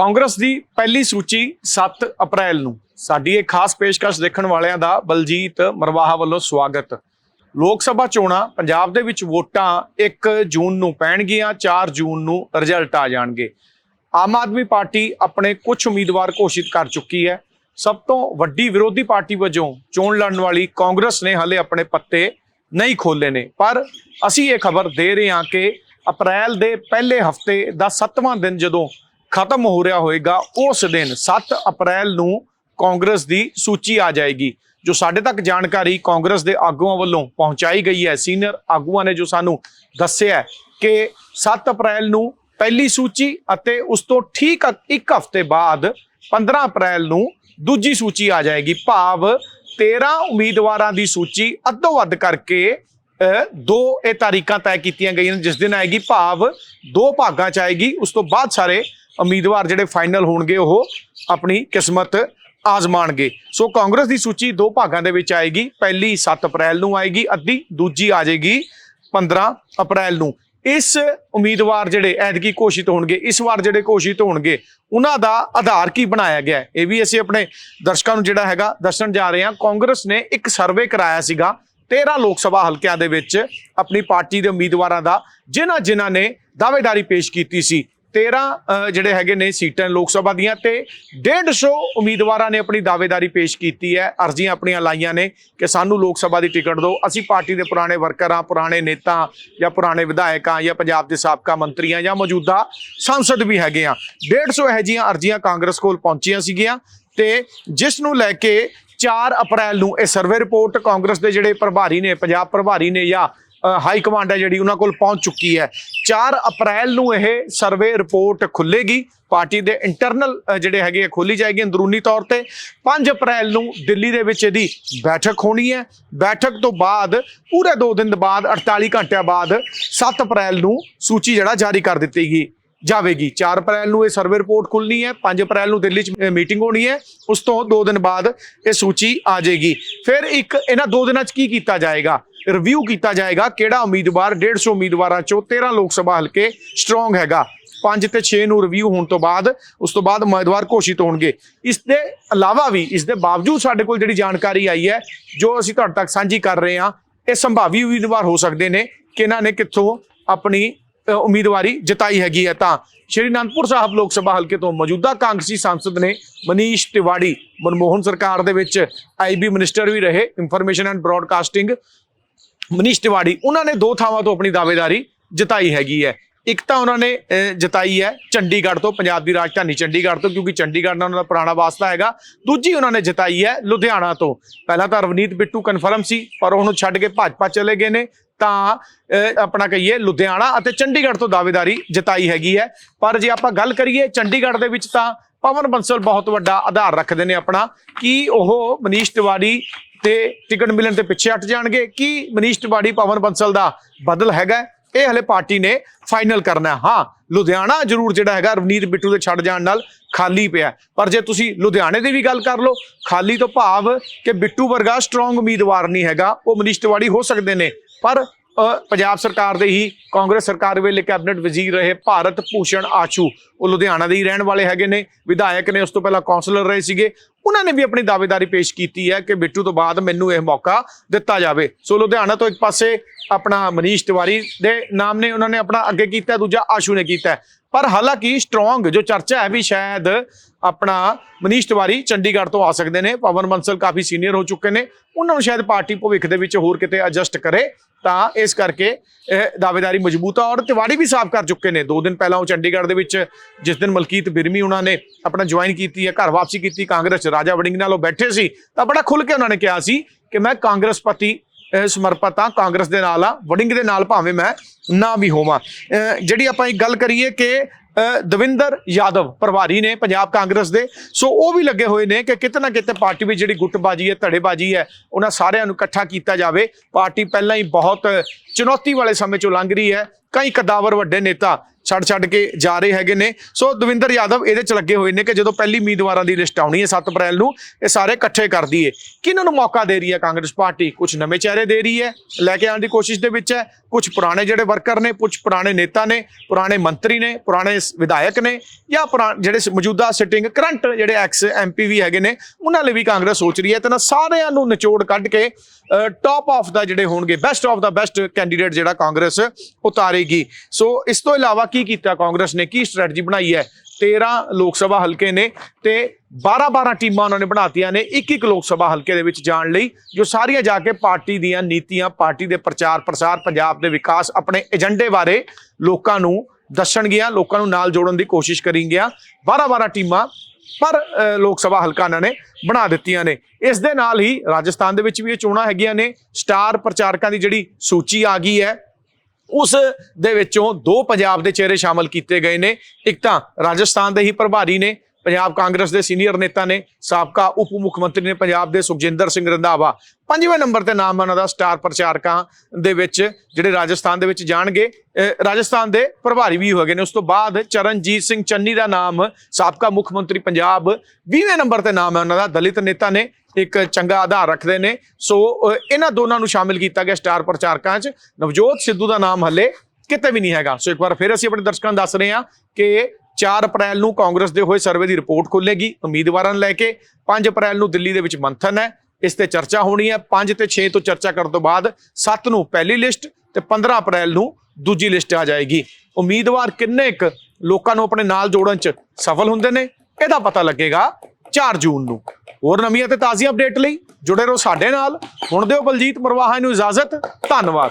ਕਾਂਗਰਸ ਦੀ ਪਹਿਲੀ ਸੂਚੀ 7 ਅਪ੍ਰੈਲ ਨੂੰ। ਸਾਡੀ ਇਹ ਖਾਸ ਪੇਸ਼ਕਸ਼ ਦੇਖਣ ਵਾਲਿਆਂ ਦਾ ਬਲਜੀਤ ਮਰਵਾਹਾ ਵੱਲੋਂ ਸਵਾਗਤ। ਲੋਕ ਸਭਾ ਚੋਣਾਂ ਪੰਜਾਬ ਦੇ ਵਿੱਚ ਵੋਟਾਂ 1 ਜੂਨ ਨੂੰ ਪੈਣਗੀਆਂ 4 ਜੂਨ ਨੂੰ ਰਿਜ਼ਲਟ ਆ ਜਾਣਗੇ। ਆਮ ਆਦਮੀ ਪਾਰਟੀ ਆਪਣੇ ਕੁਝ ਉਮੀਦਵਾਰ ਘੋਸ਼ਿਤ ਕਰ ਚੁੱਕੀ ਹੈ। ਸਭ ਤੋਂ ਵੱਡੀ ਵਿਰੋਧੀ ਪਾਰਟੀ ਵਜੋਂ ਚੋਣ ਲੜਨ ਵਾਲੀ ਕਾਂਗਰਸ ਨੇ ਹਲੇ ਆਪਣੇ ਪੱਤੇ ਨਹੀਂ ਖੋਲੇ ਨੇ। ਪਰ ਅਸੀਂ ਇਹ ਖਬਰ ਦੇ ਰਹੇ ਹਾਂ ਕਿ ਅਪ੍ਰੈਲ ਦੇ ਪਹਿਲੇ ਹਫ਼ਤੇ ਦਾ 7ਵਾਂ ਦਿਨ ਜਦੋਂ ਖਤਮ ਹੋ ਰਿਹਾ ਹੋਏਗਾ ਉਸ ਦਿਨ 7 ਅਪ੍ਰੈਲ ਨੂੰ ਕਾਂਗਰਸ ਦੀ ਸੂਚੀ ਆ ਜਾਏਗੀ ਜੋ ਸਾਡੇ ਤੱਕ ਜਾਣਕਾਰੀ ਕਾਂਗਰਸ ਦੇ ਆਗੂਆਂ ਵੱਲੋਂ ਪਹੁੰਚਾਈ ਗਈ ਹੈ। ਸੀਨੀਅਰ ਆਗੂਆਂ ਨੇ ਜੋ ਸਾਨੂੰ ਦੱਸਿਆ ਕਿ 7 ਅਪ੍ਰੈਲ ਨੂੰ ਪਹਿਲੀ ਸੂਚੀ ਅਤੇ ਉਸ ਤੋਂ ਠੀਕ ਇੱਕ ਹਫ਼ਤੇ ਬਾਅਦ 15 ਅਪ੍ਰੈਲ ਨੂੰ ਦੂਜੀ ਸੂਚੀ ਆ ਜਾਏਗੀ। ਭਾਵ 13 ਉਮੀਦਵਾਰਾਂ ਦੀ ਸੂਚੀ ਅੱਧੋ ਵੱਧ ਕਰਕੇ ਅ, ਦੋ ਇਹ ਤਾਰੀਖਾਂ ਤੈਅ ਕੀਤੀਆਂ ਗਈਆਂ ਜਿਸ ਦਿਨ ਆਏਗੀ। ਭਾਵ ਦੋ ਭਾਗਾਂ ਚ ਆਏਗੀ ਉਸ ਤੋਂ ਬਾਅਦ ਸਾਰੇ ਉਮੀਦਵਾਰ ਜਿਹੜੇ ਫਾਈਨਲ ਹੋਣਗੇ, ਉਹ ਆਪਣੀ ਕਿਸਮਤ ਆਜ਼ਮਾਣਗੇ। ਸੋ ਕਾਂਗਰਸ ਦੀ ਸੂਚੀ ਦੋ ਭਾਗਾਂ ਦੇ ਵਿੱਚ ਆਏਗੀ। ਪਹਿਲੀ 7 ਅਪ੍ਰੈਲ ਨੂੰ ਆਏਗੀ, ਅੱਧੀ, ਦੂਜੀ ਆ ਜਾਏਗੀ 15 ਅਪ੍ਰੈਲ ਨੂੰ। ਇਸ ਉਮੀਦਵਾਰ ਜਿਹੜੇ ਐਤਕੀ ਘੋਸ਼ਿਤ ਹੋਣਗੇ, ਇਸ ਵਾਰ ਜਿਹੜੇ ਘੋਸ਼ਿਤ ਹੋਣਗੇ, ਉਹਨਾਂ ਦਾ ਆਧਾਰ ਕੀ ਬਣਾਇਆ ਗਿਆ ਇਹ ਵੀ ਅਸੀਂ ਆਪਣੇ ਦਰਸ਼ਕਾਂ ਨੂੰ ਜਿਹੜਾ ਹੈਗਾ ਦੱਸਣ ਜਾ ਰਹੇ ਹਾਂ। ਕਾਂਗਰਸ ਨੇ ਇੱਕ ਸਰਵੇ ਕਰਾਇਆ ਸੀਗਾ 13 ਲੋਕ ਸਭਾ ਹਲਕਿਆਂ ਦੇ ਵਿੱਚ ਆਪਣੀ ਪਾਰਟੀ ਦੇ ਉਮੀਦਵਾਰਾਂ ਦਾ ਜਿਨ੍ਹਾਂ ਜਿਨ੍ਹਾਂ ਨੇ ਦਾਅਵੇਦਾਰੀ ਪੇਸ਼ ਕੀਤੀ ਸੀ। 13 ਜਿਹੜੇ ਹੈਗੇ ਨੇ ਸੀਟਾਂ ਲੋਕ ਸਭਾ ਦੀਆਂ ਤੇ 150 ਉਮੀਦਵਾਰਾਂ ਨੇ ਆਪਣੀ ਦਾਅਵੇਦਾਰੀ ਪੇਸ਼ ਕੀਤੀ ਹੈ। ਅਰਜ਼ੀਆਂ ਆਪਣੀਆਂ ਲਾਈਆਂ ਨੇ ਕਿ ਸਾਨੂੰ ਲੋਕ ਸਭਾ ਦੀ ਟਿਕਟ ਦਿਓ। ਅਸੀਂ ਪਾਰਟੀ ਦੇ ਪੁਰਾਣੇ ਵਰਕਰ ਹਾਂ, ਪੁਰਾਣੇ ਨੇਤਾ ਜਾਂ ਪੁਰਾਣੇ ਵਿਧਾਇਕ ਹਾਂ ਜਾਂ ਪੰਜਾਬ ਦੇ ਸਾਬਕਾ ਮੰਤਰੀਆਂ ਜਾਂ ਮੌਜੂਦਾ ਸੰਸਦ ਵੀ ਹੈਗੇ ਆ 150 ਇਹੋ ਜਿਹੀਆਂ ਅਰਜ਼ੀਆਂ ਕਾਂਗਰਸ ਕੋਲ ਪਹੁੰਚੀਆਂ ਸੀਗੀਆਂ ਤੇ ਜਿਸ ਨੂੰ ਲੈ ਕੇ 4 ਅਪ੍ਰੈਲ ਨੂੰ ਇਹ ਸਰਵੇ ਰਿਪੋਰਟ ਕਾਂਗਰਸ ਦੇ ਜਿਹੜੇ ਪ੍ਰਭਾਰੀ ਨੇ, ਪੰਜਾਬ ਪ੍ਰਭਾਰੀ ਨੇ ਜਾਂ ਹਾਈ ਕਮਾਂਡ ਹੈ ਜਿਹੜੀ ਉਹਨਾਂ ਕੋਲ ਪਹੁੰਚ ਚੁੱਕੀ ਹੈ। 4 ਅਪ੍ਰੈਲ ਨੂੰ ਇਹ ਸਰਵੇ ਰਿਪੋਰਟ ਖੁੱਲੇਗੀ ਪਾਰਟੀ ਦੇ ਇੰਟਰਨਲ ਜਿਹੜੇ ਹੈਗੇ ਆ ਖੋਲੀ ਜਾਏਗੀ ਅੰਦਰੂਨੀ ਤੌਰ ਤੇ। 5 ਅਪ੍ਰੈਲ ਨੂੰ ਦਿੱਲੀ ਦੇ ਵਿੱਚ ਇਹਦੀ ਬੈਠਕ ਹੋਣੀ ਹੈ। ਬੈਠਕ ਤੋਂ ਬਾਅਦ, ਪੂਰੇ 2 ਦਿਨ ਬਾਅਦ 48 ਘੰਟਿਆਂ ਬਾਅਦ 7 ਅਪ੍ਰੈਲ ਨੂੰ ਸੂਚੀ ਜਿਹੜਾ ਜਾਰੀ ਕਰ ਦਿੱਤੀ ਗਈ। ਜਾਵੇਗੀ। 4 ਅਪ੍ਰੈਲ ਨੂੰ ਇਹ ਸਰਵੇ ਰਿਪੋਰਟ ਖੁੱਲਣੀ ਹੈ 5 ਅਪ੍ਰੈਲ ਨੂੰ ਦਿੱਲੀ 'ਚ ਮੀਟਿੰਗ ਹੋਣੀ ਹੈ, ਉਸ ਤੋਂ 2 ਦਿਨ ਬਾਅਦ ਇਹ ਸੂਚੀ ਆ ਜਾਏਗੀ। ਫਿਰ ਇੱਕ, ਇਹਨਾਂ 2 ਦਿਨਾਂ 'ਚ ਕੀ ਕੀਤਾ ਜਾਏਗਾ? ਰਿਵਿਊ ਕੀਤਾ ਜਾਏਗਾ ਕਿਹੜਾ ਉਮੀਦਵਾਰ 150 ਉਮੀਦਵਾਰਾਂ 'ਚੋਂ 13 ਲੋਕ ਸਭਾ ਹਲਕੇ ਸਟਰੋਂਗ ਹੈਗਾ। 5 ਤੇ 6 ਨੂੰ ਰਿਵਿਊ ਹੋਣ ਤੋਂ ਬਾਅਦ, ਉਸ ਤੋਂ ਬਾਅਦ ਉਮੀਦਵਾਰ ਘੋਸ਼ਿਤ ਹੋਣਗੇ। ਇਸ ਦੇ ਇਲਾਵਾ ਵੀ, ਇਸ ਦੇ ਬਾਵਜੂਦ ਸਾਡੇ ਕੋਲ ਜਿਹੜੀ ਜਾਣਕਾਰੀ ਆਈ ਹੈ, ਜੋ ਅਸੀਂ ਤੁਹਾਡੇ ਤੱਕ ਸਾਂਝੀ ਕਰ ਰਹੇ ਹਾਂ, ਇਹ ਸੰਭਾਵੀ ਉਮੀਦਵਾਰ ਹੋ ਸਕਦੇ ਨੇ, ਕਿ ਇਹਨਾਂ ਨੇ ਕਿੱਥੋਂ ਆਪਣੀ ਉਮੀਦਵਾਰੀ ਜਤਾਈ ਹੈਗੀ ਹੈ ਤਾਂ ਸ਼੍ਰੀ ਅਨੰਦਪੁਰ ਸਾਹਿਬ ਲੋਕ ਸਭਾ ਹਲਕੇ ਤੋਂ ਮੌਜੂਦਾ ਕਾਂਗਰਸੀ ਸਾਂਸਦ ਨੇ ਮਨੀਸ਼ ਤਿਵਾੜੀ, ਮਨਮੋਹਨ ਸਰਕਾਰ ਦੇ ਵਿੱਚ ਆਈਬੀ ਮਿਨਿਸਟਰ ਵੀ ਰਹੇ information and broadcasting Manish Tiwari, ਉਹਨਾਂ ਨੇ ਦੋ ਥਾਵਾਂ ਤੋਂ ਆਪਣੀ ਦਾਅਵੇਦਾਰੀ ਜਤਾਈ ਹੈਗੀ ਹੈ। ਇੱਕ ਤਾਂ ਉਹਨਾਂ ਨੇ ਜਤਾਈ ਹੈ ਚੰਡੀਗੜ੍ਹ ਤੋਂ, ਪੰਜਾਬ ਦੀ ਰਾਜਧਾਨੀ ਚੰਡੀਗੜ੍ਹ ਤੋਂ, ਕਿਉਂਕਿ ਚੰਡੀਗੜ੍ਹ ਨਾਲ ਉਹਨਾਂ ਦਾ ਪੁਰਾਣਾ ਵਾਸਤਾ ਹੈਗਾ। ਦੂਜੀ ਉਹਨਾਂ ਨੇ ਜਤਾਈ ਹੈ ਲੁਧਿਆਣਾ ਤੋਂ। ਪਹਿਲਾਂ ਤਾਂ ਰਵਨੀਤ ਬਿੱਟੂ ਕਨਫਰਮ ਸੀ, ਪਰ ਉਹਨੂੰ ਛੱਡ ਕੇ ਭਾਜਪਾ ਚਲੇ ਗਏ ਨੇ। ਤਾਂ ਆਪਣਾ ਕਹੀਏ ਲੁਧਿਆਣਾ ਅਤੇ ਚੰਡੀਗੜ੍ਹ ਤੋਂ ਦਾਅਵੇਦਾਰੀ ਜਤਾਈ ਹੈਗੀ ਹੈ। ਪਰ ਜੇ ਆਪਾਂ ਗੱਲ ਕਰੀਏ ਚੰਡੀਗੜ੍ਹ ਦੇ ਵਿੱਚ ਤਾਂ ਪਵਨ ਬੰਸਲ ਬਹੁਤ ਵੱਡਾ ਆਧਾਰ ਰੱਖਦੇ ਨੇ ਆਪਣਾ। ਕਿ ਉਹ ਮਨੀਸ਼ ਤਿਵਾੜੀ ਤੇ ਟਿਕਟ ਮਿਲਣ ਤੇ ਪਿੱਛੇ ਹਟ ਜਾਣਗੇ? ਕਿ ਮਨੀਸ਼ ਤਿਵਾੜੀ, ਪਵਨ ਬੰਸਲ ਦਾ ਬਦਲ ਹੈਗਾ? ਇਹ ਹਲੇ ਪਾਰਟੀ ਨੇ ਫਾਈਨਲ ਕਰਨਾ ਹਾਂ। ਲੁਧਿਆਣਾ ਜ਼ਰੂਰ ਜਿਹੜਾ ਹੈਗਾ ਰਵਨੀਤ ਬਿੱਟੂ ਦੇ ਛੱਡ ਜਾਣ ਨਾਲ ਖਾਲੀ ਪਿਆ ਪਰ ਜੇ ਤੁਸੀਂ ਲੁਧਿਆਣੇ ਦੀ ਵੀ ਗੱਲ ਕਰ ਲਓ, ਖਾਲੀ ਤੋਂ ਭਾਵ ਕਿ ਬਿੱਟੂ ਵਰਗਾ ਸਟਰੋਂਗ ਉਮੀਦਵਾਰ ਨਹੀਂ ਹੈਗਾ, ਉਹ ਮਨੀਸ਼ ਤਿਵਾੜੀ ਹੋ ਸਕਦੇ ਨੇ। ਪਰ ਪੰਜਾਬ ਸਰਕਾਰ ਦੇ ਹੀ ਕਾਂਗਰਸ ਸਰਕਾਰ ਵੇਲੇ ਕੈਬਨਿਟ ਵਜ਼ੀਰ ਰਹੇ ਭਾਰਤ ਭੂਸ਼ਣ ਆਸ਼ੂ ਉਹ ਲੁਧਿਆਣਾ ਦੇ ਹੀ ਰਹਿਣ ਵਾਲੇ ਹੈਗੇ ਨੇ, ਵਿਧਾਇਕ ਨੇ, ਉਸ ਤੋਂ ਪਹਿਲਾਂ ਕੌਂਸਲਰ ਰਹੇ ਸੀਗੇ। ਉਹਨਾਂ ਨੇ ਵੀ ਆਪਣੀ ਦਾਅਵੇਦਾਰੀ ਪੇਸ਼ ਕੀਤੀ ਹੈ ਕਿ ਬਿੱਟੂ ਤੋਂ ਬਾਅਦ ਮੈਨੂੰ ਇਹ ਮੌਕਾ ਦਿੱਤਾ ਜਾਵੇ। ਸੋ ਲੁਧਿਆਣਾ ਤੋਂ ਇੱਕ ਪਾਸੇ ਆਪਣਾ ਮਨੀਸ਼ ਤਿਵਾਰੀ ਦੇ ਨਾਮ ਨੇ, ਉਹਨਾਂ ਨੇ ਆਪਣਾ ਅੱਗੇ ਕੀਤਾ, ਦੂਜਾ ਆਸ਼ੂ ਨੇ ਕੀਤਾ। ਪਰ ਹਾਲਾਂਕਿ ਸਟਰੋਂਗ ਜੋ ਚਰਚਾ ਹੈ ਵੀ ਸ਼ਾਇਦ ਆਪਣਾ ਮਨੀਸ਼ ਤਿਵਾਰੀ ਚੰਡੀਗੜ੍ਹ ਤੋਂ ਆ ਸਕਦੇ ਨੇ। ਪਵਨ ਬੰਸਲ ਕਾਫੀ ਸੀਨੀਅਰ ਹੋ ਚੁੱਕੇ ਨੇ। ਉਹਨਾਂ ਨੂੰ ਸ਼ਾਇਦ ਪਾਰਟੀ ਭਵਿੱਖ ਦੇ ਵਿੱਚ ਹੋਰ ਕਿਤੇ ਐਡਜਸਟ ਕਰੇ। ਤਾਂ ਇਸ ਕਰਕੇ ਇਹ ਦਾਅਵੇਦਾਰੀ ਮਜ਼ਬੂਤ ਆ ਔਰ ਤਿਵਾੜੀ ਵੀ ਸਾਫ਼ ਕਰ ਚੁੱਕੇ ਨੇ। ਦੋ ਦਿਨ ਪਹਿਲਾਂ ਉਹ ਚੰਡੀਗੜ੍ਹ ਦੇ ਵਿੱਚ ਜਿਸ ਦਿਨ ਮਲਕੀਤ ਬਿਰਮੀ ਉਹਨਾਂ ਨੇ ਆਪਣਾ ਜੁਆਇਨ ਕੀਤੀ ਹੈ, ਘਰ ਵਾਪਸੀ ਕੀਤੀ, ਕਾਂਗਰਸ 'ਚ ਰਾਜਾ ਵੜਿੰਗ ਨਾਲ ਉਹ ਬੈਠੇ ਸੀ, ਤਾਂ ਬੜਾ ਖੁੱਲ ਕੇ ਉਹਨਾਂ ਨੇ ਕਿਹਾ ਸੀ ਕਿ ਮੈਂ ਕਾਂਗਰਸ ਪਤੀ ਸਮਰਪਿਤ ਹਾਂ, ਕਾਂਗਰਸ ਦੇ ਨਾਲ ਆ ਵੜਿੰਗ ਦੇ ਨਾਲ ਭਾਵੇਂ ਮੈਂ ਨਾ ਵੀ ਹੋਵਾਂ। ਜਿਹੜੀ ਆਪਾਂ ਇੱਕ ਗੱਲ ਕਰੀਏ ਕਿ ਦਵਿੰਦਰ ਯਾਦਵ ਪ੍ਰਭਾਰੀ ਨੇ ਪੰਜਾਬ ਕਾਂਗਰਸ ਦੇ, ਸੋ ਉਹ ਵੀ ਲੱਗੇ ਹੋਏ ਨੇ ਕਿ ਕਿਤੇ ਨਾ ਕਿਤੇ ਪਾਰਟੀ ਵਿੱਚ ਜਿਹੜੀ ਗੁੱਟਬਾਜੀ ਹੈ, ਧੜੇਬਾਜੀ ਹੈ, ਉਹਨਾਂ ਸਾਰਿਆਂ ਨੂੰ ਇਕੱਠਾ ਕੀਤਾ ਜਾਵੇ। ਪਾਰਟੀ ਪਹਿਲਾਂ ਹੀ ਬਹੁਤ ਚੁਣੌਤੀ ਵਾਲੇ ਸਮੇਂ ਚੋਂ ਲੰਘ ਰਹੀ ਹੈ। ਕਈ ਕਦਾਵਰ ਵੱਡੇ ਨੇਤਾ ਛੱਡ ਛੱਡ ਕੇ ਜਾ ਰਹੇ ਹੈਗੇ ਨੇ। ਸੋ ਦਵਿੰਦਰ ਯਾਦਵ ਇਹਦੇ ਚ ਲੱਗੇ ਹੋਏ ਨੇ ਕਿ ਜਦੋਂ ਪਹਿਲੀ ਉਮੀਦਵਾਰਾਂ ਦੀ ਲਿਸਟ ਆਉਣੀ ਹੈ 7 ਅਪ੍ਰੈਲ ਨੂੰ, ਇਹ ਸਾਰੇ ਇਕੱਠੇ ਕਰ ਦਈਏ। ਕਿਹਨਾਂ ਨੂੰ ਮੌਕਾ ਦੇ ਰਹੀ ਹੈ ਕਾਂਗਰਸ ਪਾਰਟੀ? ਕੁਝ ਨਵੇਂ ਚਿਹਰੇ ਦੇ ਰਹੀ ਹੈ, ਲੈ ਕੇ ਆਉਣ ਦੀ ਕੋਸ਼ਿਸ਼ ਦੇ ਵਿੱਚ ਹੈ। ਕੁਝ ਪੁਰਾਣੇ ਜਿਹੜੇ ਵਰਕਰ ਨੇ ਕੁਝ ਪੁਰਾਣੇ ਨੇਤਾ ਨੇ, ਪੁਰਾਣੇ ਮੰਤਰੀ ਨੇ, ਪੁਰਾਣੇ ਵਿਧਾਇਕ ਨੇ ਜਾਂ ਪੁਰਾ- ਜਿਹੜੇ ਸ- ਮੌਜੂਦਾ ਸਿਟਿੰਗ ਕਰੰਟ ਜਿਹੜੇ ਐਕਸ ਐਮਪੀ ਵੀ ਹੈਗੇ ਨੇ, ਉਹਨਾਂ ਲਈ ਵੀ ਕਾਂਗਰਸ ਸੋਚ ਰਹੀ ਹੈ। ਤੇ ਨਾ ਸਾਰਿਆਂ ਨੂੰ ਨਿਚੋੜ ਕੱਢ ਕੇ ਟਾਪ ਆਫ ਦਾ ਜਿਹੜੇ ਹੋਣਗੇ ਬੈਸਟ ਆਫ ਦਾ ਬੈਸਟ ਕੈਂਡੀਡੇਟ ਜਿਹੜਾ ਕਾਂਗਰਸ ਉਤਾਰੇਗੀ। ਸੋ ਇਸ ਤੋਂ ਇਲਾਵਾ ਕੀ ਕੀ ਕੀਤਾ ਕਾਂਗਰਸ ਨੇ? ਕੀ ਸਟ੍ਰੈਟਜੀ ਬਣਾਈ ਹੈ? 13 ਲੋਕ ਸਭਾ ਹਲਕੇ ਨੇ ਤੇ 12-12 ਟੀਮਾਂ ਉਹਨਾਂ ਨੇ ਬਣਾਤੀਆਂ ਨੇ ਇੱਕ ਇੱਕ ਲੋਕ ਸਭਾ ਹਲਕੇ ਦੇ ਵਿੱਚ ਜਾਣ ਲਈ, ਜੋ ਸਾਰੀਆਂ ਜਾ ਕੇ ਪਾਰਟੀ ਦੀਆਂ ਨੀਤੀਆਂ, ਪਾਰਟੀ ਦੇ ਪ੍ਰਚਾਰ ਪ੍ਰਸਾਰ, ਪੰਜਾਬ ਦੇ ਵਿਕਾਸ ਆਪਣੇ ਏਜੰਡੇ ਬਾਰੇ ਲੋਕਾਂ ਨੂੰ ਦੱਸਣਗੀਆਂ, ਲੋਕਾਂ ਨੂੰ ਨਾਲ ਜੋੜਨ ਦੀ ਕੋਸ਼ਿਸ਼ ਕਰਨਗੀਆਂ। 12-12 ਟੀਮਾਂ ਪਰ ਲੋਕ ਸਭਾ ਹਲਕਾ ਇਹਨਾਂ ਨੇ ਬਣਾ ਦਿੱਤੀਆਂ ਨੇ। ਇਸ ਦੇ ਨਾਲ ਹੀ ਰਾਜਸਥਾਨ ਦੇ ਵਿੱਚ ਵੀ ਇਹ ਚੋਣਾਂ ਹੈਗੀਆਂ ਨੇ। ਸਟਾਰ ਪ੍ਰਚਾਰਕਾਂ ਦੀ ਜਿਹੜੀ ਸੂਚੀ ਆ ਗਈ ਹੈ ਉਸ ਦੇ ਵਿੱਚੋਂ ਦੋ ਪੰਜਾਬ ਦੇ ਚਿਹਰੇ ਸ਼ਾਮਲ ਕੀਤੇ ਗਏ ਨੇ। ਇੱਕ ਤਾਂ ਰਾਜਸਥਾਨ ਦੇ ਹੀ ਪ੍ਰਭਾਰੀ ਨੇ, ਪੰਜਾਬ ਕਾਂਗਰਸ ਦੇ ਸੀਨੀਅਰ ਨੇਤਾ ਨੇ, ਸਾਬਕਾ ਉਪ ਮੁੱਖ ਮੰਤਰੀ ਨੇ ਪੰਜਾਬ ਦੇ ਸੁਖਜਿੰਦਰ ਸਿੰਘ ਰੰਧਾਵਾ। ਪੰਜਵੇਂ ਨੰਬਰ ਤੇ ਨਾਮ ਉਹਨਾਂ ਦਾ, ਸਟਾਰ ਪ੍ਰਚਾਰਕਾਂ ਦੇ ਵਿੱਚ, ਜਿਹੜੇ ਰਾਜਸਥਾਨ ਦੇ ਵਿੱਚ ਜਾਣਗੇ। ਰਾਜਸਥਾਨ ਦੇ ਪ੍ਰਭਾਰੀ ਵੀ ਹੋ ਗਏ ਨੇ। ਉਸ ਤੋਂ ਬਾਅਦ ਚਰਨਜੀਤ ਸਿੰਘ ਚੰਨੀ ਦਾ ਨਾਮ, ਸਾਬਕਾ ਮੁੱਖ ਮੰਤਰੀ ਪੰਜਾਬ। 20ਵੇਂ ਨੰਬਰ ਤੇ ਨਾਮ ਹੈ ਉਹਨਾਂ ਦਾ, ਦਲਿਤ ਨੇਤਾ ਨੇ। ਇੱਕ ਚੰਗਾ ਆਧਾਰ ਰੱਖਦੇ ਨੇ। ਸੋ ਇਹਨਾਂ ਦੋਨਾਂ ਨੂੰ ਸ਼ਾਮਿਲ ਕੀਤਾ ਗਿਆ ਸਟਾਰ ਪ੍ਰਚਾਰਕਾਂ 'ਚ। ਨਵਜੋਤ ਸਿੱਧੂ ਦਾ ਨਾਮ ਹੱਲੇ ਕਿਤੇ ਵੀ ਨਹੀਂ ਹੈਗਾ। ਸੋ, ਇੱਕ ਵਾਰ ਫਿਰ ਅਸੀਂ ਆਪਣੇ ਦਰਸ਼ਕਾਂ ਨੂੰ ਦੱਸ ਰਹੇ ਹਾਂ ਕਿ 4 ਅਪ੍ਰੈਲ ਨੂੰ ਕਾਂਗਰਸ ਦੇ ਹੋਏ ਸਰਵੇ ਦੀ ਰਿਪੋਰਟ ਖੁੱਲੇਗੀ ਉਮੀਦਵਾਰਾਂ ਨੂੰ ਲੈ ਕੇ। 5 ਅਪ੍ਰੈਲ ਨੂੰ ਦਿੱਲੀ ਦੇ ਵਿੱਚ ਮੰਥਨ ਹੈ। ਇਸ ਤੇ ਚਰਚਾ ਹੋਣੀ ਹੈ। 5 ਤੇ 6 ਤੋਂ ਚਰਚਾ ਕਰਨ ਤੋਂ ਬਾਅਦ 7 ਨੂੰ ਪਹਿਲੀ ਲਿਸਟ ਤੇ 15 ਅਪ੍ਰੈਲ ਨੂੰ ਦੂਜੀ ਲਿਸਟ ਆ ਜਾਏਗੀ। ਉਮੀਦਵਾਰ ਕਿੰਨੇ ਕੁ ਲੋਕਾਂ ਨੂੰ ਆਪਣੇ ਨਾਲ ਜੋੜਨ 'ਚ ਸਫਲ ਹੁੰਦੇ ਨੇ? ਇਹਦਾ ਪਤਾ ਲੱਗੇਗਾ 4 ਜੂਨ ਨੂੰ। ਹੋਰ ਨਵੀਆਂ ਤੇ ਤਾਜ਼ੀਆਂ ਅਪਡੇਟ ਲਈ ਜੁੜੇ ਰਹੋ ਸਾਡੇ ਨਾਲ। ਹੁਣ ਦਿਓ ਬਲਜੀਤ ਮਰਵਾਹਾ ਨੂੰ ਇਜਾਜ਼ਤ। ਧੰਨਵਾਦ।